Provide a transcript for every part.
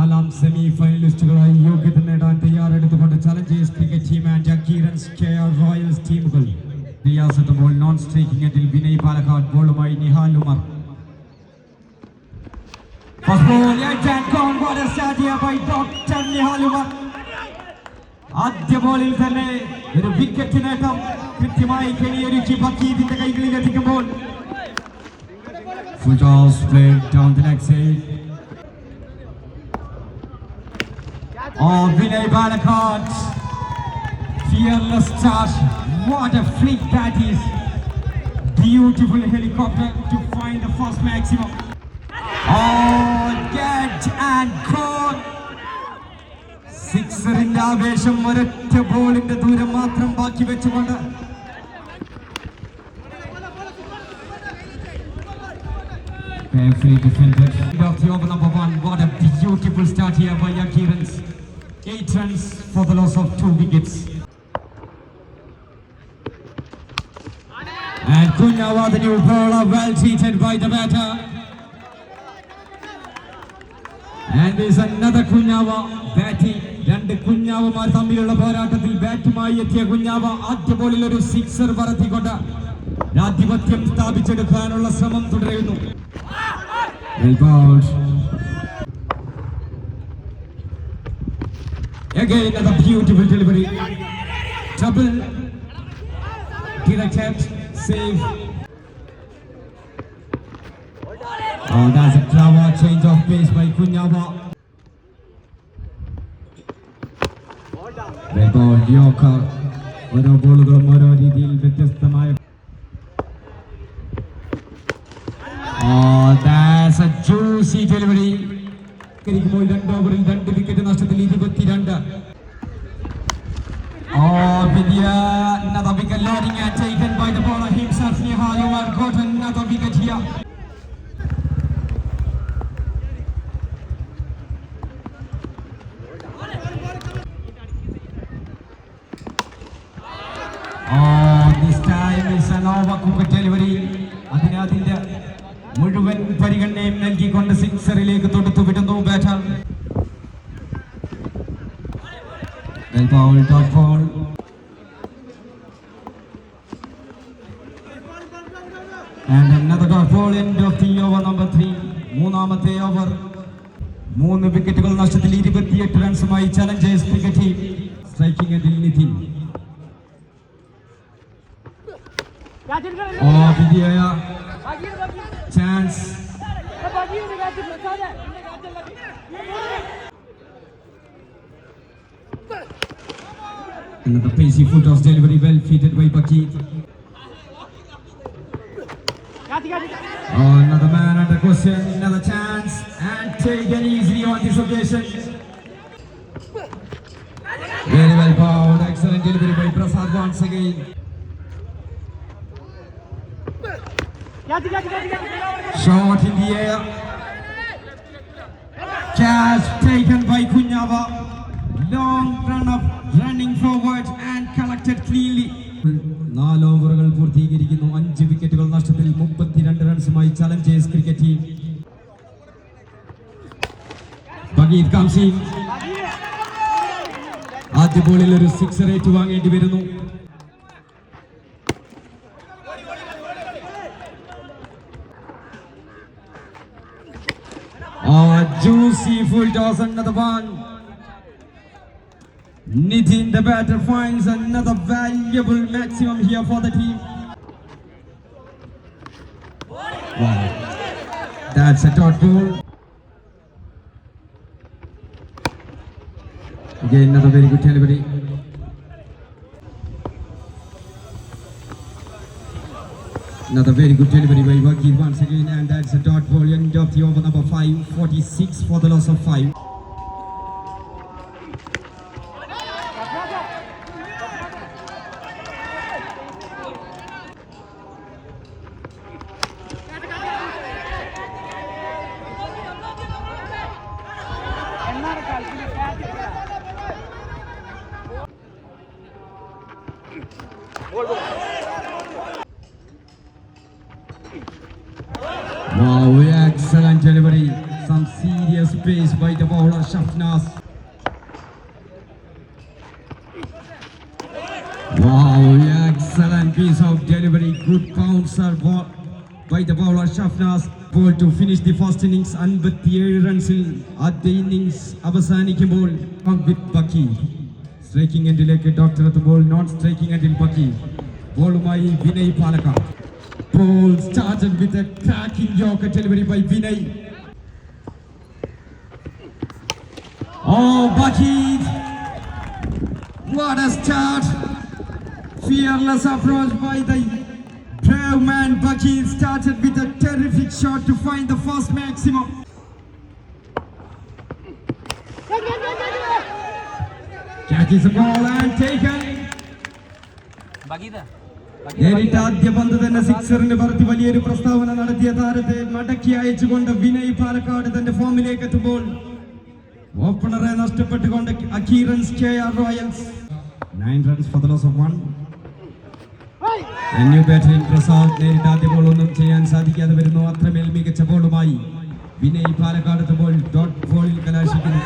നാലാം സെമി ഫൈനലിസ്റ്റുകളായി യോഗ്യത നേടാൻ തയ്യാറെടുത്തുകൊണ്ട് ചലഞ്ചേഴ്സ് ക്രിക്കറ്റ് ടീം ആൻഡ് ജക്കീറൻസ് കെ ആർ റോയൽസ് ടീമുകൾ റിയാസത്ത് ബോൾ നോൺ സ്ട്രൈക്കിംഗ് എൻഡിൽ വിനയ് പാലക്കാട് ബോളുമായി Nihal Umar First ball, right hand gone, what a start here by Dr. Nihal Umar. ആദ്യ ബോളിൽ തന്നെ ഒരു വിക്കറ്റ് നേട്ടം കൃത്യമായി കെണിയൊരുക്കി ബക്കീദിന്റെ കൈകളിൽ എത്തിക്കുമ്പോൾ Full toss played down the leg side. Oh, Vinay Balakot. Fearless charge. What a flick that is. Beautiful helicopter to find the first maximum. Oh, get and gone. സിക്സറിന്റെ ആവേശം ഒരൊറ്റ ബോളിന്റെ ദൂരം മാത്രം ബാക്കി വെച്ചുകൊണ്ട് Carefully defended. End of the over number one. What a beautiful start here by. Eight runs for the loss of two wickets. And Kunyawa, the new bowler, well treated by the batter. And there's another Kunyawa batting. രണ്ട് കുഞ്ഞാവമാർ തമ്മിലുള്ള പോരാട്ടത്തിൽ ബാറ്റുമായി എത്തിയ കുഞ്ഞാവ ആദ്യ ബോളിൽ ഒരു sixer പറത്തിക്കൊണ്ട് ആധിപത്യം സ്ഥാപിച്ചെടുക്കാനുള്ള ശ്രമം തുടരുന്നു Again another beautiful delivery. Double. Directed. Save. Oh, that's a clever change of pace by Kunyava. Red ball, Yorker. ഓരോ ബോളുകളും ഓരോ രീതിയിൽ വ്യത്യസ്തമായ Oh, that's a juicy delivery. കരിക്കുമ്പോൾ രണ്ട് ഓവറിൽ രണ്ട് വിക്കറ്റ് നഷ്ടത്തിൽ ഇരുപത്തിരണ്ട്. ഓ Vidya, another wicket loading and taken by the bowler himself. Nihal Umar got another wicket here. Oh, this time is an overcooked delivery. അതിന് അതിന്റെ മുഴുവൻ പരിഗണനയും നൽകിക്കൊണ്ട് സിക്സറിലേക്ക് തൊടുത്തു വിടുന്നു batter Well bowled, dot ball. And another dot ball, end of the over number three. മൂന്നാമത്തെ over മൂന്ന് വിക്കറ്റുകൾ നഷ്ടത്തിൽ ഇരുപത്തിയെട്ട് റൺസുമായി ചലഞ്ചേഴ്സ് ക്രിക്കറ്റ് ടീം സ്ട്രൈക്കിംഗ് എൻഡിൽ നിതിൻ ഓ വിജയ Another the pacey foot was delivery well fitted by Pakit. Another man at a question, another chance, and taken easily on this occasion. Very well bowled, excellent delivery by Prasad once again. Shot in the air. Catch taken by Kunyava. Long run off running forward and collected cleanly. നാല് ഓവറുകൾ പൂർത്തീകരിക്കുന്നു. അഞ്ച് വിക്കറ്റുകൾ നഷ്ടത്തിൽ മുപ്പത്തിരണ്ട് റൺസുമായി Challengers cricket team ബഗീദ് കാംസി. ആദ്യ ബോളിൽ ഒരു സിക്സർ ഏറ്റുവാങ്ങേണ്ടി വരുന്നു. ജൂസി ഫുൾ ടോസ് എന്നത് another Nitin the batter finds another valuable maximum here for the team. Wow. That's a dot goal. Again, another very good delivery. Another very good delivery by Wakir once again, and that's a dot ball end of the over number five forty-six for the loss of 5. the bowler Shafnaz. Wow, excellent piece of delivery. Good bouncer ball by the bowler Shafnaz. Ball to finish the first innings. അൻപത്തിയേഴ് റൺസിൽ ആദ്യ innings അവസാനിക്കുമ്പോൾ വിത്ത് ബക്കി striking എൻഡിലേക്ക് doctor എത്തുമ്പോൾ non striking എൻഡിൽ ബക്കി ബോളുമായി Vinay Palakkad Ball started with a cracking yorker delivery by Vinay. Oh, Bucky! What a start! Fearless approach by the brave man Bucky started with a terrific shot to find the first maximum. Catches the ball and taken. ബഗീദ നേരിട്ട് ആദ്യ പന്ത് തന്നെ സിക്സറിന് പറത്തി വലിയൊരു പ്രസ്താവന നടത്തിയ താരത്തെ മടക്കി അയച്ചുകൊണ്ട് വിനയ് പാലക്കാട് തന്റെ ഫോമിലേക്ക് എത്തുമ്പോൾ ഓപ്പണറെ നഷ്ടപ്പെട്ടുകൊണ്ട് അക്കീറൻസ് K R royals. Nine runs for the loss of one new batter in Prasad നേരിട്ട് ആദ്യ ബോൾ ഒന്നും ചെയ്യാൻ സാധിക്കാതെ വരുന്നു. അത്രമേൽ മികച്ച ബോളുമായി വിനയ് പാലക്കാട് എത്തുമ്പോൾ ഡോട്ട് ബോളിൽ കലാശിക്കുന്നു.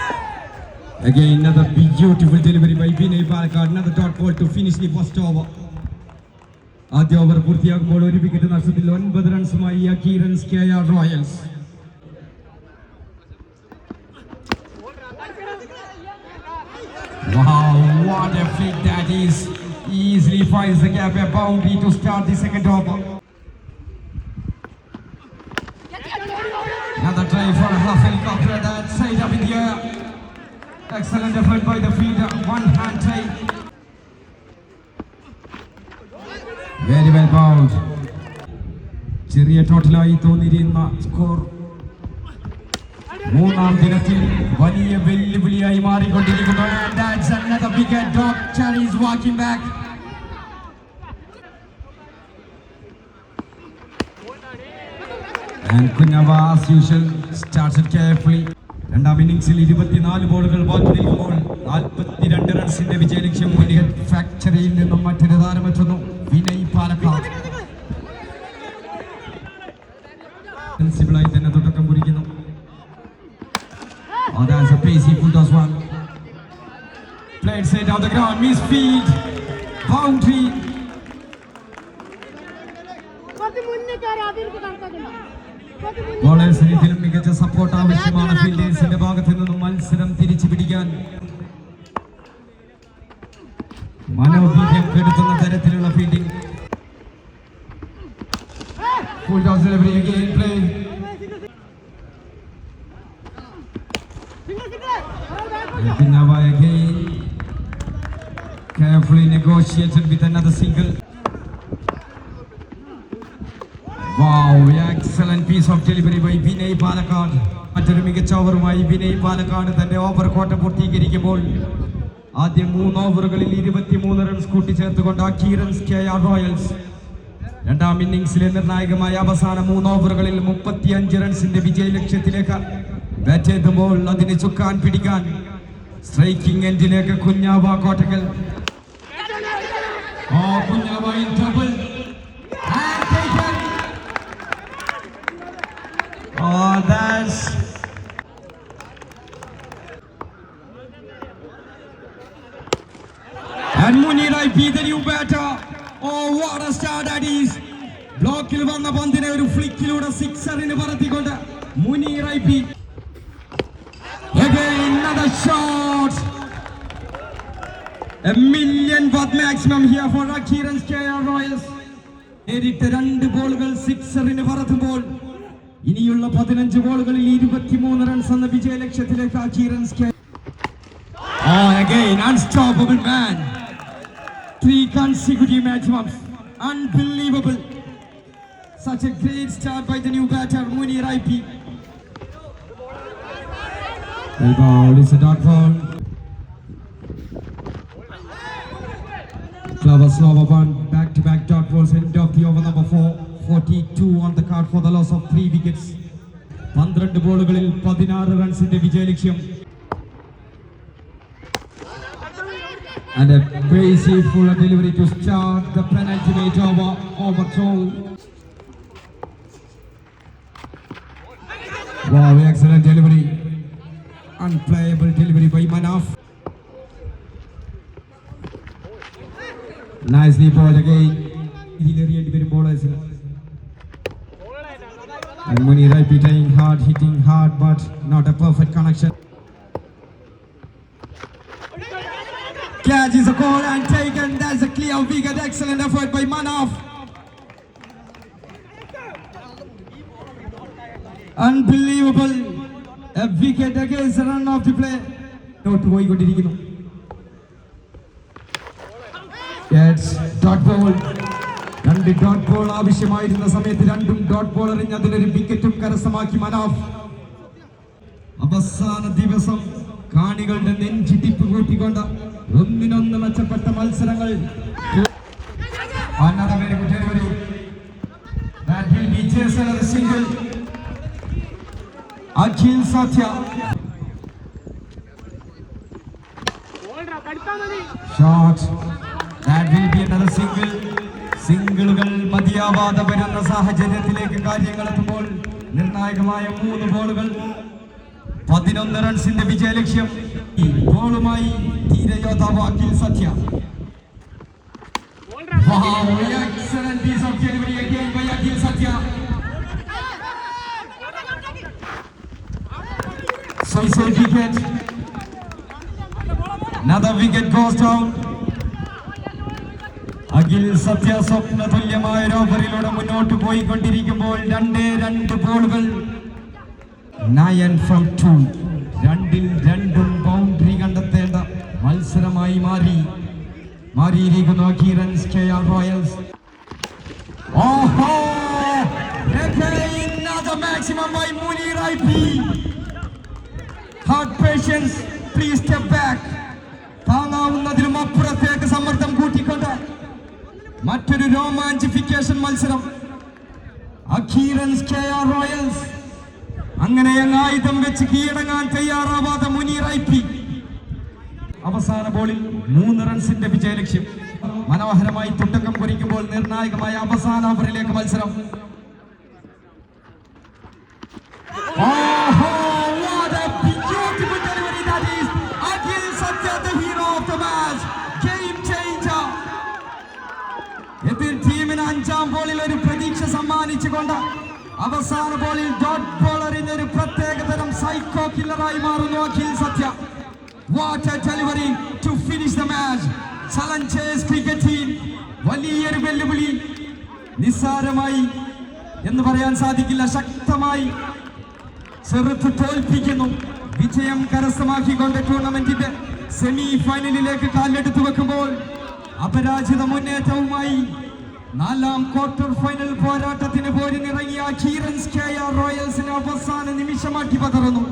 Again, another beautiful delivery by Vinay Palakad. Another dot ball to finish the first over. ആദ്യ ഓവർ പൂർത്തിയാകുമ്പോൾ ഒരു വിക്കറ്റ് നഷ്ടത്തിൽ ഒൻപത് റൺസുമായി അക്കീറൻസ് K R royals. Wow, what a flick that is. Easily finds the gap, a boundary to start the second over. Another try for a helicopter that side up the air. Excellent effort by the fielder, one hand try. Very well bowled. ചെറിയ ടോട്ടലായി തോന്നിയിരുന്ന score മൂന്നാം ദിനത്തിൽ വലിയ വെല്ലുവിളിയായി മാറിക്കൊണ്ടിരിക്കുന്നു. രണ്ടാം ഇന്നിംഗ്സിൽ ഇരുപത്തിനാല് ബോളുകൾ ബാക്കി നിൽക്കുമ്പോൾ നാൽപ്പത്തിരണ്ട് റൺസിന്റെ വിജയലക്ഷ്യം ഫാക്ടറിയിൽ നിന്നും മറ്റൊരു താരമെത്തുന്നു വിനയ് പാലക്കാട് സെൻസിബിളായി തന്നെ തുടക്കം കുറിക്കുന്നു Oh, that's a pacey pull as well. Played straight out the ground, misfield, boundary. ബോളേഴ്സിന് ഇതിലും മികച്ച സപ്പോർട്ട് ആവശ്യമാണ്. ഫീൽഡേഴ്സിന്റെ ഭാഗത്ത് നിന്നും മത്സരം തിരിച്ചു പിടിക്കാൻ. മനോവീര്യം കെടുത്തുന്ന തരത്തിലുള്ള fielding Full toss delivery again play single single And Pinava again carefully negotiated with another single. Wow, excellent piece of delivery by Vinay Palakad. മറ്റൊരു മികച്ച ഓവറുമായി വിനയ് പാലക്കാട് തന്റെ ഓവർ കോട്ട പൂർത്തീകരിക്കുമ്പോൾ ആദ്യം മൂന്ന് ഓവറുകളിൽ ഇരുപത്തിമൂന്ന് റൺസ് കൂട്ടിച്ചേർത്തുകൊണ്ട് ആക്കി റൺസ് കെ ആർ റോയൽസ് രണ്ടാം ഇന്നിംഗ്സിലെ നിർണായകമായ അവസാന മൂന്ന് ഓവറുകളിൽ മുപ്പത്തിയഞ്ച് റൺസിന്റെ വിജയ ലക്ഷ്യത്തിലേക്ക് ബാറ്റ് ചെയ്തുമ്പോൾ അതിനെ ചുക്കാൻ പിടിക്കാൻ സ്ട്രൈക്കിംഗ് എൻഡിലേക്ക് കുഞ്ഞാവ കോട്ടക്കൽ ഓ Kunjava in trouble. And taken. Oh, that's And Munir IP, the new batter. Oh, what a start that is. ബ്ലോക്കിൽ വന്ന പന്തിനെ ഒരു ഫ്ലിക്കിലൂടെ സിക്സറിന് പറത്തിക്കൊണ്ട് Munir I P another shot. A million watt maximum here for Akiran KR Royals. നേരിട്ട് രണ്ട് ബോളുകൾ സിക്സറിന് പറത്തുമ്പോൾ ഇനിയുള്ള പതിനഞ്ച് ബോളുകളിൽ ഇരുപത്തിമൂന്ന് റൺസ് എന്ന വിജയ ലക്ഷ്യത്തിലേക്ക് അക്കീറൻസ് Oh, again, unstoppable man. Three consecutive maximums. Unbelievable. Such a great start by the new batter, Munir IP. The ball is a dot ball. Clever slower one, back to back dot balls, in the over number 4 42 on the card for the loss of three wickets. പന്ത്രണ്ട് ബോളുകളിൽ പതിനാറ് റൺസിന്റെ വിജയലക്ഷ്യം And a crazy full delivery to start the penultimate over over two. Wow, excellent delivery. Unplayable delivery by Manaf. Nicely ball again. ഇതിലെറിയേണ്ടി വരും ബോളേഴ്സിന് And Munir Raipi trying hard, hitting hard, but not a perfect connection. Catch is a call and taken. That's a clear wicket. Excellent effort by Manaf. Unbelievable. A wicket against the run of the play. Not പോയിക്കൊണ്ടിരിക്കുന്നു Catch, dot ball രണ്ട് dot ball ആവശ്യമായിരുന്ന സമയത്ത് രണ്ടും dot ball എറിഞ്ഞ് അതിലൊരു വിക്കറ്റും കരസ്ഥമാക്കി മനാഫ്. അവസാന ദിവസം കാണികളുടെ നെഞ്ചിടിപ്പ് കൂട്ടിക്കൊണ്ട് ഒന്നിനൊന്ന് മെച്ചപ്പെട്ട മത്സരങ്ങൾ. Single Akhil delivery. സിംഗിൾ സിംഗിളുകൾ മതിയാവാതെ വരുന്ന സാഹചര്യത്തിലേക്ക് കാര്യങ്ങൾ എത്തുമ്പോൾ നിർണായകമായ മൂന്ന് ബോളുകൾ. പതിനൊന്ന് റൺസിന്റെ വിജയലക്ഷ്യം ഈ ബോളുമായി തീരയോധാവാക്കി Sathya. Sathya wicket goes down. Akhil സത്യസ്വപ്ന തുല്യമായ ഓവറിലൂടെ മുന്നോട്ട് പോയിക്കൊണ്ടിരിക്കുമ്പോൾ രണ്ടേ രണ്ട് ബോളുകൾ. നയൻ ഫ്രം ടു രണ്ടിൽ രണ്ടും ബൗണ്ടറി കണ്ടെത്തേണ്ട മത്സരമായി മാറി. മാറിയിരിക്കുന്നു അഖീറൻസ് കെ ആർ റോയൽസ് ഓഹോ! maximum by Munir IP. Hard patience, please step back. താങ്ങാവുന്നതിലും അപ്പുറത്തേക്ക് സമ്മർദ്ദം കൂട്ടിക്കൊണ്ട് മറ്റൊരു രോമാഞ്ചിഫിക്കേഷൻ മത്സരം. അഖീറൻസ് കെ ആർ റോയൽസ്. അങ്ങനെ അങ്ങ് ആയുധം വെച്ച് കീഴടങ്ങാൻ തയ്യാറാവാതെ മുനീർ ഐ അവസാന ബോളിൽ മൂന്ന് റൺസിന്റെ വിജയലക്ഷ്യം. മനോഹരമായി തുടക്കം കുറിക്കുമ്പോൾ നിർണായകമായ അവസാന ഓവറിലേക്ക് മത്സരം. അവസാന ബോളിൽ ഡോട്ട് ബോളറിന്റെ ഒരു പ്രത്യേക തരം സൈക്കോ കില്ലറായി മാറുന്നു Akhil Sathya. What a delivery to finish the match challengers cricket team വലിയൊരു വെല്ലുവിളി നിസ്സാരമായി എന്ന് പറയാൻ സാധിക്കില്ല. ശക്തമായി ചെറുത്ത് തോൽപ്പിക്കുന്നു. വിജയം കരസ്ഥമാക്കിക്കൊണ്ട് ടൂർണമെന്റിന്റെ സെമി ഫൈനലിലേക്ക് കാലെടുത്തു വെക്കുമ്പോൾ അപരാജിത മുന്നേറ്റവുമായി നാലാം ക്വാർട്ടർ ഫൈനൽ പോരാട്ടത്തിന് പോരിനിറങ്ങിയ കീരൻസ് കെ ആർ റോയൽസിന് അവസാന നിമിഷമാക്കി പതറുന്നു